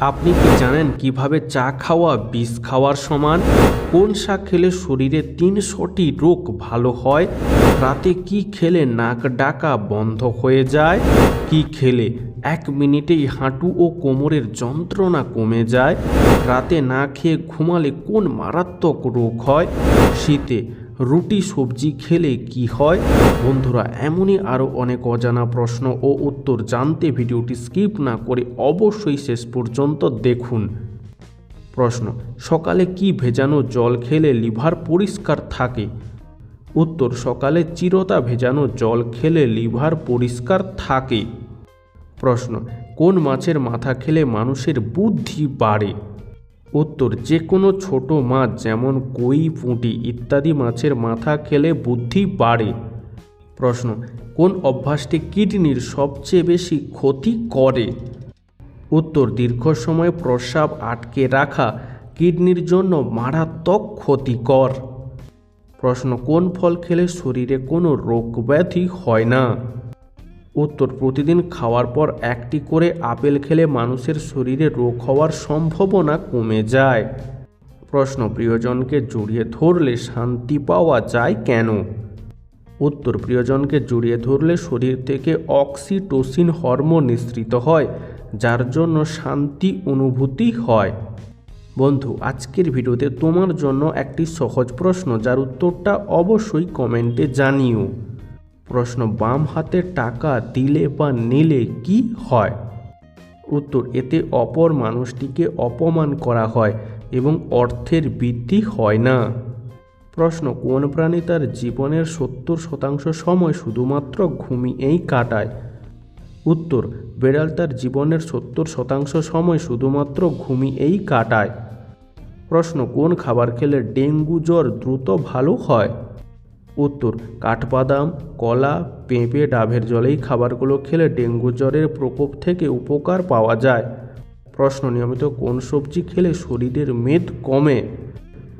আপনি কি জানেন কীভাবে চা খাওয়া, বিষ খাওয়ার সমান? কোন শাক খেলে শরীরে তিনশোটি রোগ ভালো হয়? রাতে কি খেলে নাক ডাকা বন্ধ হয়ে যায়? কি খেলে এক মিনিটেই হাঁটু ও কোমরের যন্ত্রণা কমে যায়? রাতে না খেয়ে ঘুমালে কোন মারাত্মক রোগ হয়? শীতে রুটি, সবজি খেলে কি হয়? বন্ধুরা, এমনই আরও অনেক অজানা প্রশ্ন ও উত্তর জানতে ভিডিওটি স্কিপ না করে অবশ্যই শেষ পর্যন্ত দেখুন। প্রশ্ন, সকালে কি ভেজানো জল খেলে লিভার পরিষ্কার থাকে? উত্তর, সকালে চিরতা ভেজানো জল খেলে লিভার পরিষ্কার থাকে। প্রশ্ন, কোন মাছের মাথা খেলে মানুষের বুদ্ধি বাড়ে? উত্তর যে কোনো ছোট মাছ, যেমন কই, পুঁটি ইত্যাদি মাছের মাথা খেলে বুদ্ধি বাড়ে। প্রশ্ন, কোন অভ্যাসটি কিডনির সবচেয়ে বেশি ক্ষতি করে? উত্তর, দীর্ঘ সময় প্রস্রাব আটকে রাখা কিডনির জন্য মারাত্মক ক্ষতিকর। প্রশ্ন, কোন ফল খেলে শরীরে কোনো রোগ ব্যাধি হয় না? উত্তর, প্রতিদিন খাওয়ার পর একটি করে আপেল খেলে মানুষের শরীরে রোগ হওয়ার সম্ভাবনা কমে যায়। প্রশ্ন, প্রিয়জনকে জড়িয়ে ধরলে শান্তি পাওয়া যায় কেন? উত্তর, প্রিয়জনকে জড়িয়ে ধরলে শরীর থেকে অক্সিটোসিন হরমোন নিঃসৃত হয়, যার জন্য শান্তি অনুভূতি হয়। বন্ধু, আজকের ভিডিওতে তোমার জন্য একটি সহজ প্রশ্ন, যার উত্তরটা অবশ্যই কমেন্টে জানিও। প্রশ্ন, বাম হাতে টাকা দিলে বা নিলে কি হয়? উত্তর, এতে অপর মানুষটিকে অপমান করা হয় এবং অর্থের বৃদ্ধি হয় না। প্রশ্ন, কোন প্রাণী তার জীবনের সত্তর শতাংশ সময় শুধুমাত্র ঘুমিয়েই কাটায়? উত্তর, বেড়াল তার জীবনের সত্তর শতাংশ সময় শুধুমাত্র ঘুমিয়েই কাটায়। প্রশ্ন, কোন খাবার খেলে ডেঙ্গু জ্বর দ্রুত ভালো হয়? উত্তর, কাঠবাদাম, কলা, পেঁপে ডাবের জল এই খাবারগুলো খেলে ডেঙ্গু জ্বরের প্রকোপ থেকে উপকার পাওয়া যায়। প্রশ্ন, নিয়মিত কোন সবজি খেলে শরীরের মেদ কমে?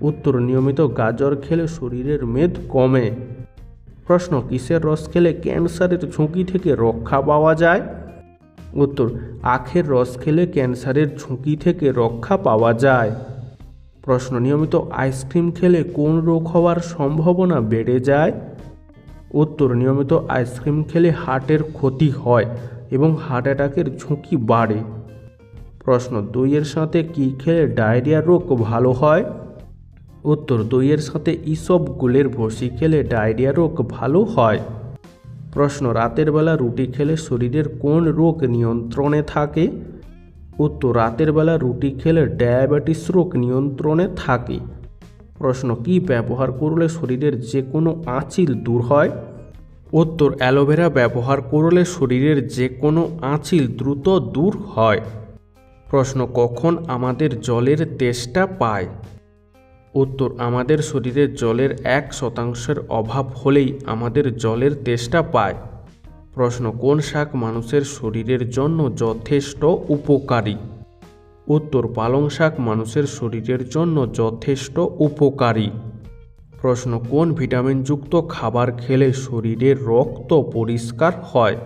উত্তর, নিয়মিত গাজর খেলে শরীরের মেদ কমে। প্রশ্ন, কিসের রস খেলে ক্যান্সারের ঝুঁকি থেকে রক্ষা পাওয়া যায়? উত্তর, আখের রস খেলে ক্যান্সারের ঝুঁকি থেকে রক্ষা পাওয়া যায়। প্রশ্ন, নিয়মিত আইসক্রিম খেলে কোন রোগ হওয়ার সম্ভাবনা বেড়ে যায়? উত্তর, নিয়মিত আইসক্রিম খেলে হার্টের ক্ষতি হয় এবং হার্ট অ্যাটাকের ঝুঁকি বাড়ে। প্রশ্ন, দইয়ের সাথে কি খেলে ডায়রিয়া রোগ ভালো হয়? উত্তর, দইয়ের সাথে ইসব গুলের ভসি খেলে ডায়রিয়া রোগ ভালো হয়। প্রশ্ন, রাতের বেলা রুটি খেলে শরীরের কোন রোগ নিয়ন্ত্রণে থাকে? উত্তর রাতের বেলা রুটি খেলে ডায়াবেটিস রোগ নিয়ন্ত্রণে থাকে। প্রশ্ন, কি ব্যবহার করলে শরীরের যে কোনো আঁচিল দূর হয়? উত্তর, অ্যালোভেরা ব্যবহার করলে শরীরের যে কোনো আঁচিল দ্রুত দূর হয়। প্রশ্ন, কখন আমাদের জলের তেষ্টা পায়? উত্তর, আমাদের শরীরে জলের এক শতাংশের অভাব হলেই আমাদের জলের তেষ্টা পায়। প্রশ্ন, কোন শাক মানুষের শরীরের জন্য যথেষ্ট উপকারী? উত্তর, পালং শাক মানুষের শরীরের জন্য যথেষ্ট উপকারী। প্রশ্ন, কোন ভিটামিনযুক্ত খাবার খেলে শরীরের রক্ত পরিষ্কার হয়?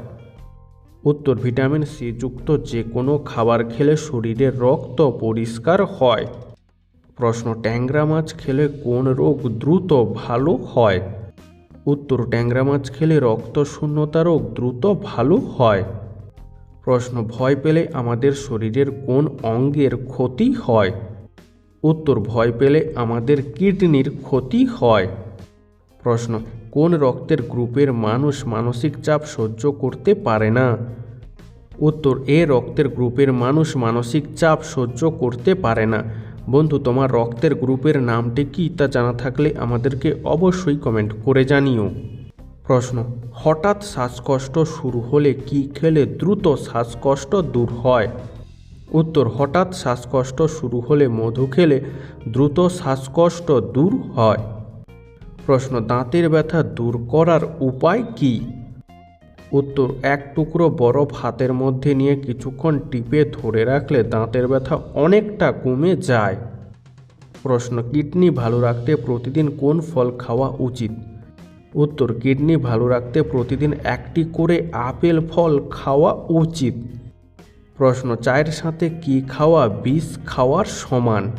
উত্তর, ভিটামিন সি যুক্ত যে কোনো খাবার খেলে শরীরের রক্ত পরিষ্কার হয়। প্রশ্ন, ট্যাংরা মাছ খেলে কোন রোগ দ্রুত ভালো হয়? উত্তর ট্যাংরা মাছ খেলে রক্ত শূন্যতা রোগ দ্রুত ভালো হয়। প্রশ্ন, ভয় পেলে আমাদের শরীরের কোন অঙ্গের ক্ষতি হয়? উত্তর, ভয় পেলে আমাদের কিডনির ক্ষতি হয়। প্রশ্ন, কোন রক্তের গ্রুপের মানুষ মানসিক চাপ সহ্য করতে পারে না? উত্তর, এ রক্তের গ্রুপের মানুষ মানসিক চাপ সহ্য করতে পারে না। বন্ধু, তোমার রক্তের গ্রুপের নামটি কি তা জানা থাকলে আমাদেরকে অবশ্যই কমেন্ট করে জানিও। প্রশ্ন, হঠাৎ শ্বাসকষ্ট শুরু হলে কি খেলে দ্রুত শ্বাসকষ্ট দূর হয়? উত্তর, হঠাৎ শ্বাসকষ্ট শুরু হলে মধু খেলে দ্রুত শ্বাসকষ্ট দূর হয়। প্রশ্ন, দাঁতের ব্যথা দূর করার উপায় কী? উত্তর, এক টুকরো বরফ হাতের মধ্যে নিয়ে কিছুক্ষণ টিপে ধরে রাখলে দাঁতের ব্যথা অনেকটা কমে যায়। প্রশ্ন, কিডনি ভালো রাখতে প্রতিদিন কোন ফল খাওয়া উচিত? উত্তর, কিডনি ভালো রাখতে প্রতিদিন একটি করে আপেল ফল খাওয়া উচিত। প্রশ্ন, চায়ের সাথে কি খাওয়া বিষ খাওয়ার সমান?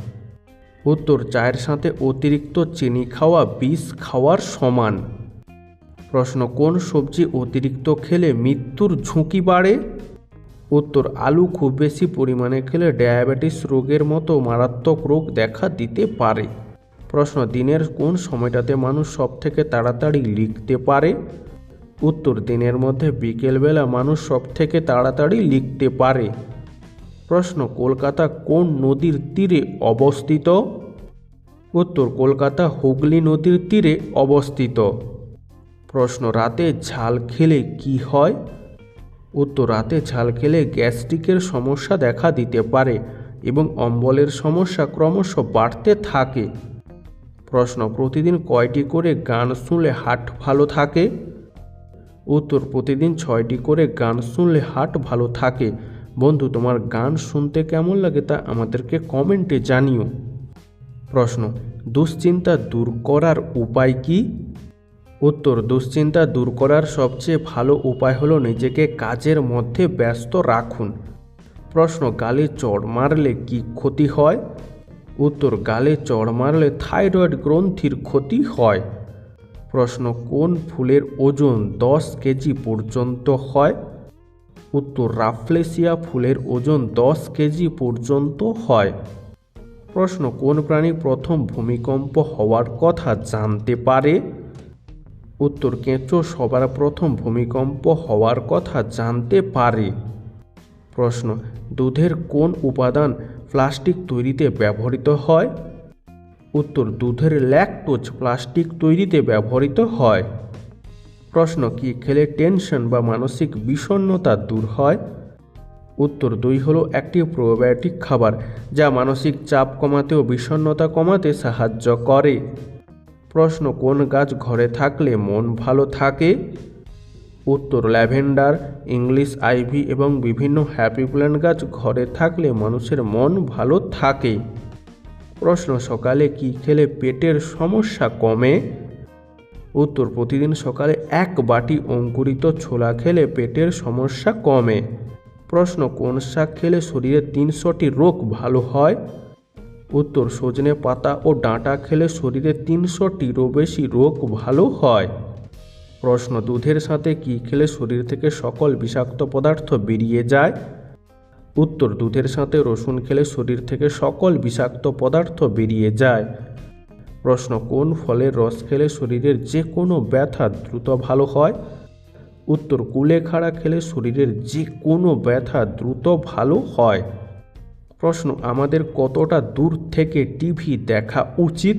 উত্তর, চায়ের সাথে অতিরিক্ত চিনি খাওয়া বিষ খাওয়ার সমান। প্রশ্ন, কোন সবজি অতিরিক্ত খেলে মৃত্যুর ঝুঁকি বাড়ে? উত্তর, আলু খুব বেশি পরিমাণে খেলে ডায়াবেটিস রোগের মতো মারাত্মক রোগ দেখা দিতে পারে। প্রশ্ন, দিনের কোন সময়টাতে মানুষ সব থেকে তাড়াতাড়ি লিখতে পারে? উত্তর, দিনের মধ্যে বিকেলবেলা মানুষ সব থেকে তাড়াতাড়ি লিখতে পারে। প্রশ্ন, কলকাতা কোন নদীর তীরে অবস্থিত? উত্তর, কলকাতা হুগলি নদীর তীরে অবস্থিত। প্রশ্ন, রাতে ঝাল খেলে কি হয়? উত্তর, রাতে ঝাল খেলে গ্যাস্ট্রিকের সমস্যা দেখা দিতে পারে এবং অম্বলের সমস্যা ক্রমশ বাড়তে থাকে। প্রশ্ন, প্রতিদিন কয়টি করে গান শুনলে হাট ভালো থাকে? উত্তর, প্রতিদিন ছয়টি করে গান শুনলে হাট ভালো থাকে। বন্ধু, তোমার গান শুনতে কেমন লাগে তা আমাদেরকে কমেন্টে জানিও। প্রশ্ন, দুশ্চিন্তা দূর করার উপায় কি? উত্তর, দুশ্চিন্তা দূর করার সবচেয়ে ভালো উপায় হলো নিজেকে কাজের মধ্যে ব্যস্ত রাখুন। প্রশ্ন, গালে চড় মারলে কি ক্ষতি হয়? উত্তর, গালে চড় মারলে থাইরয়েড গ্রন্থির ক্ষতি হয়। প্রশ্ন, কোন ফুলের ওজন দশ কেজি পর্যন্ত হয়? উত্তর, রাফলেসিয়া ফুলের ওজন দশ কেজি পর্যন্ত হয়। প্রশ্ন, কোন প্রাণী প্রথম ভূমিকম্প হওয়ার কথা জানতে পারে? উত্তর কেঁচো সবার প্রথম ভূমিকম্প হওয়ার কথা জানতে পারে। প্রশ্ন, দুধের কোন উপাদান প্লাস্টিক তৈরিতে ব্যবহৃত হয়? উত্তর, দুধের ল্যাকটোজ প্লাস্টিক তৈরিতে ব্যবহৃত হয়। প্রশ্ন, কি খেলে টেনশন বা মানসিক বিষণ্ণতা দূর হয়? উত্তর, দুই হলো একটি প্রোবায়োটিক খাবার যা মানসিক চাপ কমাতে ও বিষণ্ণতা কমাতে সাহায্য করে। প্রশ্ন, কোন গাছ ঘরে থাকলে মন ভালো থাকে? উত্তর, ল্যাভেন্ডার, ইংলিশ, আইভি এবং বিভিন্ন হ্যাপি প্ল্যান্ট গাছ ঘরে থাকলে মানুষের মন ভালো থাকে। প্রশ্ন, সকালে কি খেলে পেটের সমস্যা কমে? উত্তর, প্রতিদিন সকালে এক বাটি অঙ্কুরিত ছোলা খেলে পেটের সমস্যা কমে। প্রশ্ন, কোন শাক খেলে শরীরে তিনশোটি রোগ ভালো হয়? উত্তর, সজনে পাতা ও ডাঁটা খেলে শরীরে তিনশোটিরও বেশি রোগ ভালো হয়। প্রশ্ন, দুধের সাথে কি খেলে শরীর থেকে সকল বিষাক্ত পদার্থ বেরিয়ে যায়? উত্তর, দুধের সাথে রসুন খেলে শরীর থেকে সকল বিষাক্ত পদার্থ বেরিয়ে যায়। প্রশ্ন, কোন ফলের রস খেলে শরীরের যে কোনো ব্যথা দ্রুত ভালো হয়? উত্তর, কুলেখাড়া খেলে শরীরের যে কোনো ব্যথা দ্রুত ভালো হয়। প্রশ্ন, আমাদের কতটা দূর থেকে টিভি দেখা উচিত?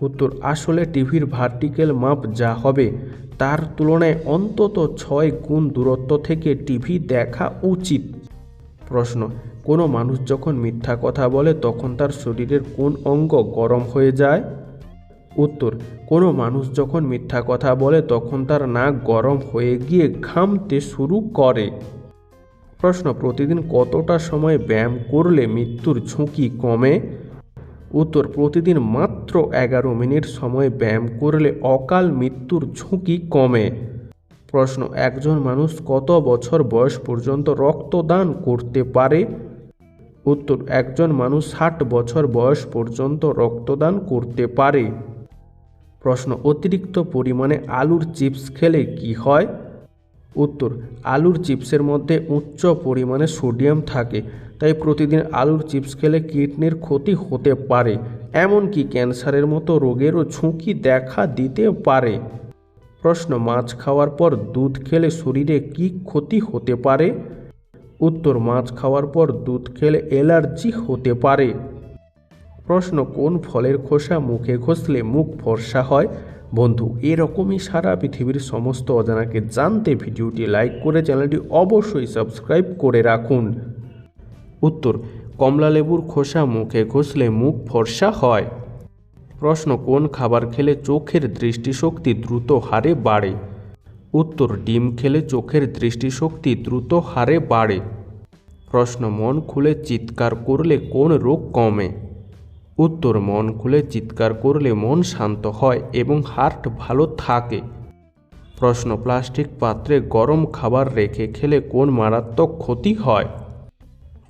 উত্তর, আসলে টিভির ভার্টিক্যাল মাপ যা হবে তার তুলনায় অন্তত ছয় গুণ দূরত্ব থেকে টিভি দেখা উচিত। প্রশ্ন, কোনো মানুষ যখন মিথ্যা কথা বলে তখন তার শরীরের কোন অঙ্গ গরম হয়ে যায়? উত্তর, কোনো মানুষ যখন মিথ্যা কথা বলে তখন তার নাক গরম হয়ে গিয়ে ঘামতে শুরু করে। প্রশ্ন, প্রতিদিন কতটা সময় ব্যায়াম করলে মৃত্যুর ঝুঁকি কমে? উত্তর, প্রতিদিন মাত্র এগারো মিনিট সময় ব্যায়াম করলে অকাল মৃত্যুর ঝুঁকি কমে। প্রশ্ন, একজন মানুষ কত বছর বয়স পর্যন্ত রক্তদান করতে পারে? উত্তর, একজন মানুষ ষাট বছর বয়স পর্যন্ত রক্তদান করতে পারে। প্রশ্ন, অতিরিক্ত পরিমাণে আলুর চিপস খেলে কি হয়? উত্তর, আলুর চিপসের মধ্যে উচ্চ পরিমাণে সোডিয়াম থাকে, তাই প্রতিদিন আলুর চিপস খেলে কিডনির ক্ষতি হতে পারে, এমনকি ক্যান্সারের মতো রোগেরও ঝুঁকি দেখা দিতে পারে। প্রশ্ন, মাছ খাওয়ার পর দুধ খেলে শরীরে কি ক্ষতি হতে পারে? উত্তর, মাছ খাওয়ার পর দুধ খেলে অ্যালার্জি হতে পারে। প্রশ্ন, কোন ফলের খোসা মুখে ঘষলে মুখ ফর্সা হয়? বন্ধু, এরকমই সারা পৃথিবীর সমস্ত অজানাকে জানতে ভিডিওটি লাইক করে চ্যানেলটি অবশ্যই সাবস্ক্রাইব করে রাখুন। উত্তর কমলা লেবুর খোসা মুখে ঘষলে মুখ ফর্সা হয়। প্রশ্ন, কোন খাবার খেলে চোখের দৃষ্টিশক্তি দ্রুত হারে বাড়ে? উত্তর, ডিম খেলে চোখের দৃষ্টিশক্তি দ্রুত হারে বাড়ে। প্রশ্ন, মন খুলে চিৎকার করলে কোন রোগ কমে? উত্তর মন খুলে চিৎকার করলে মন শান্ত হয় এবং হার্ট ভালো থাকে। প্রশ্ন প্লাস্টিক পাত্রে গরম খাবার রেখে খেলে কোন মারাত্মক ক্ষতি হয়?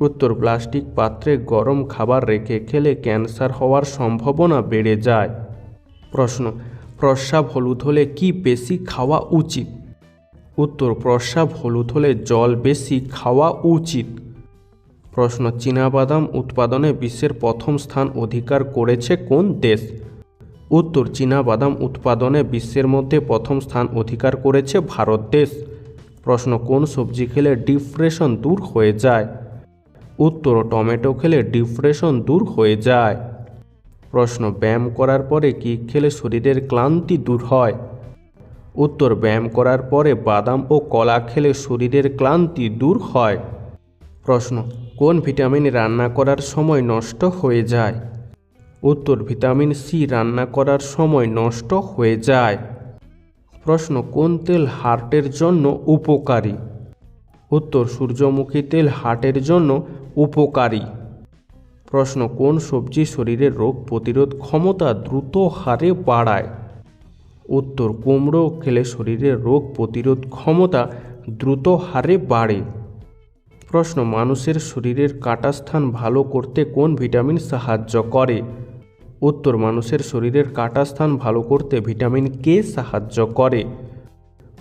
উত্তর, প্লাস্টিক পাত্রে গরম খাবার রেখে খেলে ক্যান্সার হওয়ার সম্ভাবনা বেড়ে যায়। প্রশ্ন, প্রস্রাব হলুদ হলে কি বেশি খাওয়া উচিত? উত্তর, প্রস্রাব হলুদ হলে জল বেশি খাওয়া উচিত। প্রশ্ন চীনাবাদাম উৎপাদনে বিশ্বের প্রথম স্থান অধিকার করেছে কোন দেশ? উত্তর চীনাবাদাম উৎপাদনে বিশ্বের মধ্যে প্রথম স্থান অধিকার করেছে ভারত দেশ। প্রশ্ন, কোন সবজি খেলে ডিপ্রেশন দূর হয়ে যায়? উত্তর, টমেটো খেলে ডিপ্রেশন দূর হয়ে যায়। প্রশ্ন, ব্যায়াম করার পরে কি খেলে শরীরের ক্লান্তি দূর হয়? উত্তর, ব্যায়াম করার পরে বাদাম ও কলা খেলে শরীরের ক্লান্তি দূর হয়। প্রশ্ন কোন ভিটামিন রান্না করার সময় নষ্ট হয়ে যায়? উত্তর, ভিটামিন সি রান্না করার সময় নষ্ট হয়ে যায়। প্রশ্ন, কোন তেল হার্টের জন্য উপকারী? উত্তর, সূর্যমুখী তেল হার্টের জন্য উপকারী। প্রশ্ন, কোন সবজি শরীরের রোগ প্রতিরোধ ক্ষমতা দ্রুত হারে বাড়ায়? উত্তর, কুমড়ো খেলে শরীরের রোগ প্রতিরোধ ক্ষমতা দ্রুত হারে বাড়ে। প্রশ্ন, মানুষের শরীরের কাটা স্থান ভালো করতে কোন ভিটামিন সাহায্য করে? উত্তর, মানুষের শরীরের কাটা স্থান ভালো করতে ভিটামিন কে সাহায্য করে।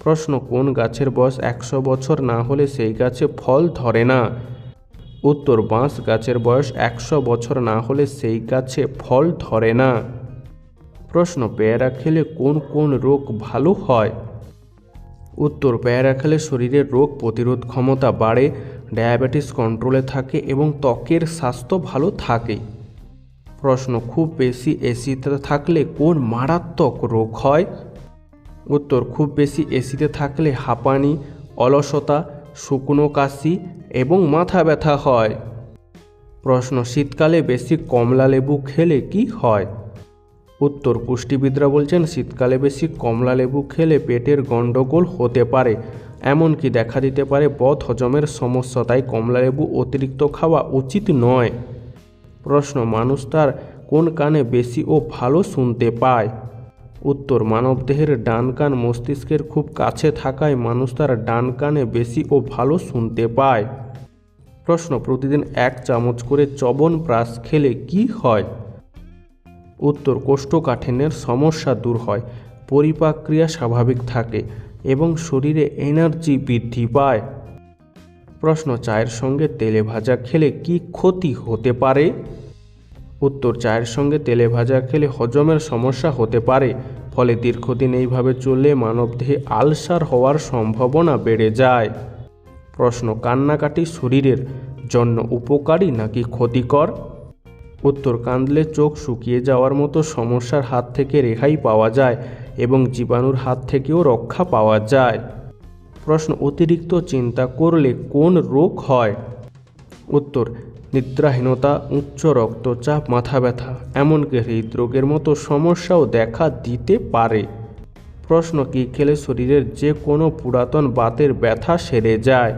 প্রশ্ন, কোন গাছের বয়স একশো বছর না হলে সেই গাছে ফল ধরে না? উত্তর, বাঁশ গাছের বয়স একশো বছর না হলে সেই গাছে ফল ধরে না। প্রশ্ন, পেয়ারা খেলে কোন কোন রোগ ভালো হয়? উত্তর, পেয়ারা খেলে শরীরের রোগ প্রতিরোধ ক্ষমতা বাড়ে ডায়াবেটিস কন্ট্রোলে থাকে এবং ত্বকের স্বাস্থ্য ভালো থাকে প্রশ্ন, খুব বেশি এসিতে থাকলে কোন মারাত্মক রোগ হয়? উত্তর, খুব বেশি এসিতে থাকলে হাঁপানি, অলসতা, শুকনো কাশি এবং মাথা ব্যথা হয়। প্রশ্ন, শীতকালে বেশি কমলা লেবু খেলে কি হয়? উত্তর, পুষ্টিবিদরা বলছেন, শীতকালে বেশি কমলা লেবু খেলে পেটের গণ্ডগোল হতে পারে। এমনকি দেখা দিতে পারে বদ হজমের সমস্যা, তাই কমলা লেবু অতিরিক্ত খাওয়া উচিত নয়। প্রশ্ন, মানুষ তার কোন কানে বেশি ও ভালো শুনতে পায়? উত্তর, মানবদেহের ডান কান মস্তিষ্কের খুব কাছে থাকায় মানুষ তার ডান কানে বেশি ও ভালো শুনতে পায়। প্রশ্ন, প্রতিদিন এক চামচ করে চবন ব্রাশ খেলে কি হয়? উত্তর, কোষ্ঠকাঠিন্যের সমস্যা দূর হয়, পরিপাক ক্রিয়া স্বাভাবিক থাকে। এবং শরীরে এনার্জি বৃদ্ধি পায়। প্রশ্ন, চায়ের সঙ্গে তেলে ভাজা খেলে কি ক্ষতি হতে পারে? উত্তর, চায়ের সঙ্গে তেলে ভাজা খেলে হজমের সমস্যা হতে পারে, ফলে দীর্ঘদিন এইভাবে চললে মানবদেহে আলসার হওয়ার সম্ভাবনা বেড়ে যায়। প্রশ্ন, কান্নাকাটি শরীরের জন্য উপকারী নাকি ক্ষতিকর? উত্তর, কাঁদলে চোখ শুকিয়ে যাওয়ার মতো সমস্যার হাত থেকে রেহাই পাওয়া যায় এবং জীবাণুর হাত থেকেও রক্ষা পাওয়া যায়। প্রশ্ন, অতিরিক্ত চিন্তা করলে কোন রোগ হয়? উত্তর, নিদ্রাহীনতা, উচ্চ রক্তচাপ, মাথা ব্যথা, এমনকি হৃদরোগের মতো সমস্যাও দেখা দিতে পারে। প্রশ্ন, কি খেলে শরীরের যে কোনো পুরাতন বাতের ব্যথা সেরে যায়?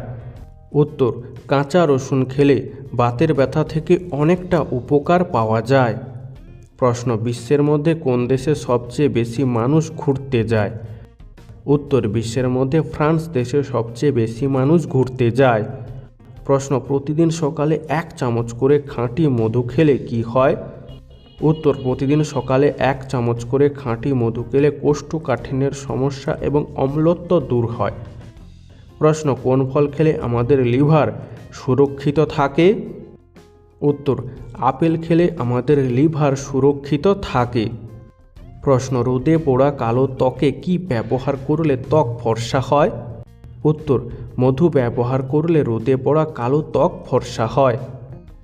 উত্তর, কাঁচা রসুন খেলে বাতের ব্যথা থেকে অনেকটা উপকার পাওয়া যায়। প্রশ্ন, বিশ্বের মধ্যে কোন দেশে সবচেয়ে বেশি মানুষ ঘুরতে যায়? উত্তর, বিশ্বের মধ্যে ফ্রান্স দেশে সবচেয়ে বেশি মানুষ ঘুরতে যায়। প্রশ্ন, প্রতিদিন সকালে এক চামচ করে খাঁটি মধু খেলে কি হয়? উত্তর, প্রতিদিন সকালে এক চামচ করে খাঁটি মধু খেলে কোষ্ঠকাঠিন্যের সমস্যা এবং অম্লত্ব দূর হয়। প্রশ্ন, কোন ফল খেলে আমাদের লিভার সুরক্ষিত থাকে? উত্তর, আপেল খেলে আমাদের লিভার সুরক্ষিত থাকে। প্রশ্ন, রোদে পোড়া কালো ত্বকে কি ব্যবহার করলে ত্বক ফর্সা হয়? উত্তর, মধু ব্যবহার করলে রোদে পড়া কালো ত্বক ফর্সা হয়।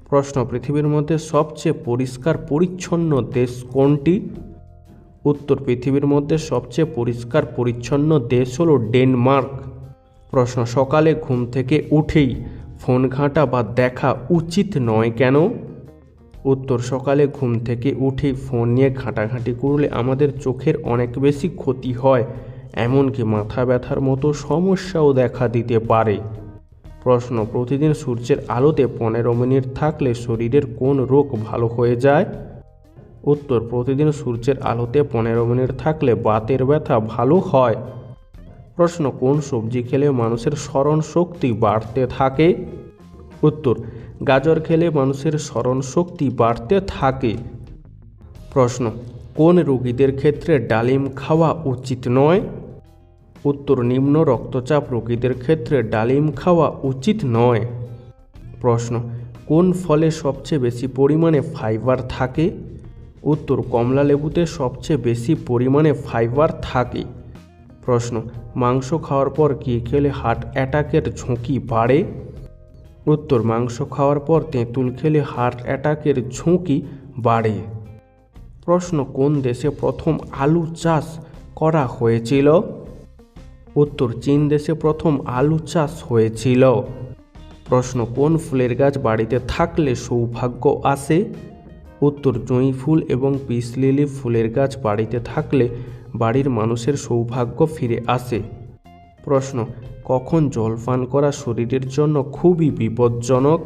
প্রশ্ন, পৃথিবীর মধ্যে সবচেয়ে পরিষ্কার পরিচ্ছন্ন দেশ কোনটি? উত্তর, পৃথিবীর মধ্যে সবচেয়ে পরিষ্কার পরিচ্ছন্ন দেশ হলো ডেনমার্ক। প্রশ্ন, সকালে ঘুম থেকে উঠেই ফোন ঘাঁটা বা দেখা উচিত নয় কেন? উত্তর, সকালে ঘুম থেকে উঠে ফোন নিয়ে ঘাঁটাঘাঁটি করলে আমাদের চোখের অনেক বেশি ক্ষতি হয়, এমনকি মাথা ব্যথার মতো সমস্যাও দেখা দিতে পারে। প্রশ্ন, প্রতিদিন সূর্যের আলোতে পনেরো মিনিট থাকলে শরীরের কোন রোগ ভালো হয়ে যায়? উত্তর, প্রতিদিন সূর্যের আলোতে পনেরো মিনিট থাকলে বাতের ব্যথা ভালো হয়। প্রশ্ন, কোন সবজি খেলে মানুষের স্মরণ শক্তি বাড়তে থাকে? উত্তর, গাজর খেলে মানুষের স্মরণ শক্তি বাড়তে থাকে। প্রশ্ন, কোন রোগীদের ক্ষেত্রে ডালিম খাওয়া উচিত নয়? উত্তর, নিম্ন রক্তচাপ রোগীদের ক্ষেত্রে ডালিম খাওয়া উচিত নয়। প্রশ্ন, কোন ফলে সবচেয়ে বেশি পরিমাণে ফাইবার থাকে? উত্তর কমলা লেবুতে সবচেয়ে বেশি পরিমাণে ফাইবার থাকে। প্রশ্ন, মাংস খাওয়ার পর কী খেলে হার্ট অ্যাটাকের ঝুঁকি বাড়ে? উত্তর, মাংস খাওয়ার পর তেঁতুল খেলে হার্ট অ্যাটাকের ঝুঁকি বাড়ে। প্রশ্ন, কোন দেশে প্রথম আলু চাষ করা হয়েছিল? উত্তর, চীন দেশে প্রথম আলু চাষ হয়েছিল। প্রশ্ন, কোন ফুলের গাছ বাড়িতে থাকলে সৌভাগ্য আসে? উত্তর, জুঁই ফুল এবং পিস লিলি ফুলের গাছ বাড়িতে থাকলে বাড়ির মানুষের সৌভাগ্য ফিরে আসে। প্রশ্ন, কখন জলপান করা শরীরের জন্য খুবই বিপজ্জনক?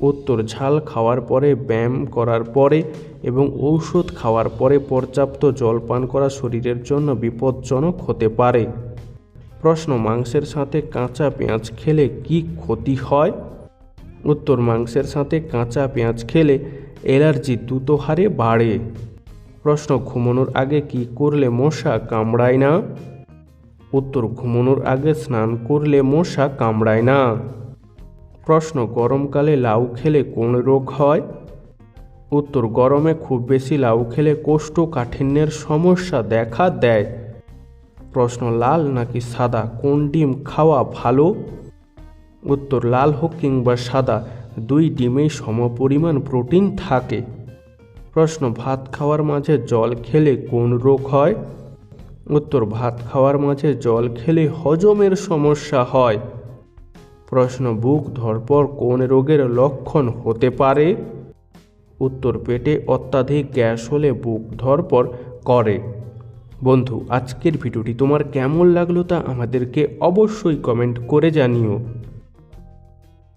উত্তর, ঝাল খাওয়ার পরে, ব্যায়াম করার পরে এবং ঔষধ খাওয়ার পরে পর্যাপ্ত জলপান করা শরীরের জন্য বিপজ্জনক হতে পারে। প্রশ্ন, মাংসের সাথে কাঁচা পেঁয়াজ খেলে কি ক্ষতি হয়? উত্তর, মাংসের সাথে কাঁচা পেঁয়াজ খেলে অ্যালার্জি দ্রুত হারে বাড়ে। প্রশ্ন, ঘুমানোর আগে কি করলে মশা কামড়ায় না? উত্তর, ঘুমানোর আগে স্নান করলে মশা কামড়ায় না। প্রশ্ন, গরমকালে লাউ খেলে কোন রোগ হয়? উত্তর, গরমে খুব বেশি লাউ খেলে কোষ্ঠকাঠিন্যের সমস্যা দেখা দেয়। প্রশ্ন, লাল নাকি সাদা? কোন ডিম খাওয়া ভালো? উত্তর, লাল হোক কিংবা সাদা, দুই ডিমেই সমপরিমাণ প্রোটিন থাকে। প্রশ্ন, ভাত খাওয়ার মাঝে জল খেলে কোন রোগ হয়? উত্তর, ভাত খাওয়ার মাঝে জল খেলে হজমের সমস্যা হয়। প্রশ্ন, বুক ধরপর কোন রোগের লক্ষণ হতে পারে? উত্তর, পেটে অত্যাধিক গ্যাস হলে বুক ধরপর করে। বন্ধু, আজকের ভিডিওটি তোমার কেমন লাগল তা আমাদেরকে অবশ্যই কমেন্ট করে জানিও।